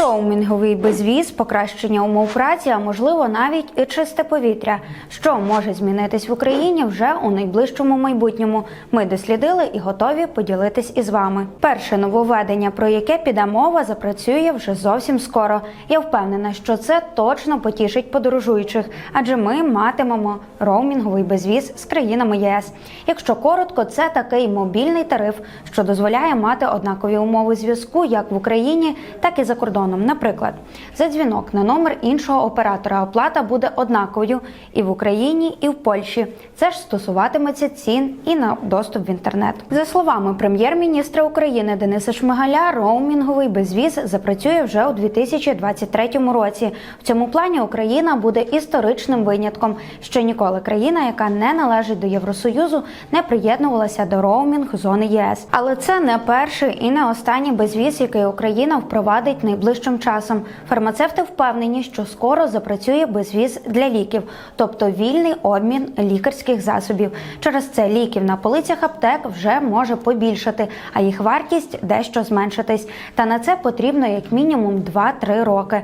Роумінговий безвіз, покращення умов праці, а можливо навіть і чисте повітря. Що може змінитись в Україні вже у найближчому майбутньому. Ми дослідили і готові поділитись із вами. Перше нововведення, про яке піде мова, запрацює вже зовсім скоро. Я впевнена, що це точно потішить подорожуючих, адже ми матимемо роумінговий безвіз з країнами ЄС. Якщо коротко, це такий мобільний тариф, що дозволяє мати однакові умови зв'язку як в Україні, так і за кордоном. Наприклад, за дзвінок на номер іншого оператора оплата буде однаковою і в Україні, і в Польщі. Це ж стосуватиметься цін і на доступ в інтернет. За словами прем'єр-міністра України Дениса Шмигаля, роумінговий безвіз запрацює вже у 2023 році. В цьому плані Україна буде історичним винятком. Ще ніколи країна, яка не належить до Євросоюзу, не приєднувалася до роумінг зони ЄС. Але це не перший і не останній безвіз, який Україна впровадить найближчим часом. Фармацевти впевнені, що скоро запрацює безвіз для ліків, тобто вільний обмін лікарських засобів. Через це ліків на полицях аптек вже може побільшати, а їх вартість дещо зменшитись. Та на це потрібно як мінімум 2-3 роки.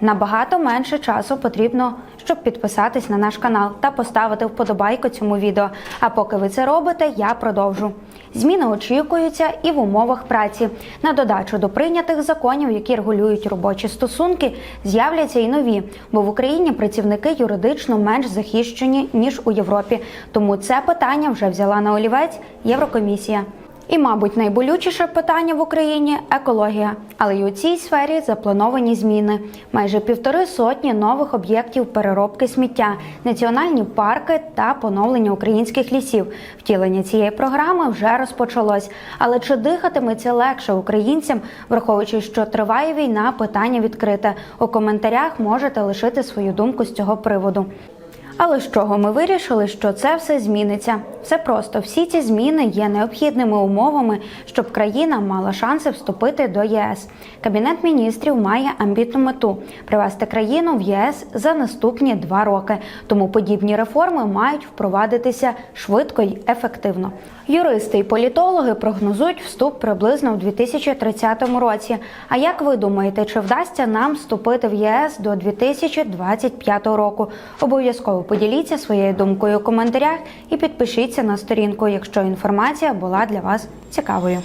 Набагато менше часу потрібно, щоб підписатись на наш канал та поставити вподобайку цьому відео. А поки ви це робите, я продовжу. Зміни очікуються і в умовах праці. На додачу до прийнятих законів, які регулюють робочі стосунки, з'являться і нові, бо в Україні працівники юридично менш захищені ніж у Європі. Тому це питання вже взяла на олівець Єврокомісія. І, мабуть, найболючіше питання в Україні екологія. Але й у цій сфері заплановані зміни. Майже півтори сотні нових об'єктів переробки сміття, національні парки та поновлення українських лісів. Втілення цієї програми вже розпочалось. Але чи дихатиметься легше українцям, враховуючи, що триває війна, питання відкрите. У коментарях можете лишити свою думку з цього приводу. Але з чого ми вирішили, що це все зміниться? Все просто всі ці зміни є необхідними умовами, щоб країна мала шанси вступити до ЄС. Кабінет міністрів має амбітну мету привести країну в єС за наступні два роки. Тому подібні реформи мають впровадитися швидко й ефективно. Юристи і політологи прогнозують вступ приблизно у 2030 році. А як ви думаєте, чи вдасться нам вступити в ЄС до 2025 року? Обов'язково поділіться своєю думкою у коментарях і підпишіться на сторінку, якщо інформація була для вас цікавою.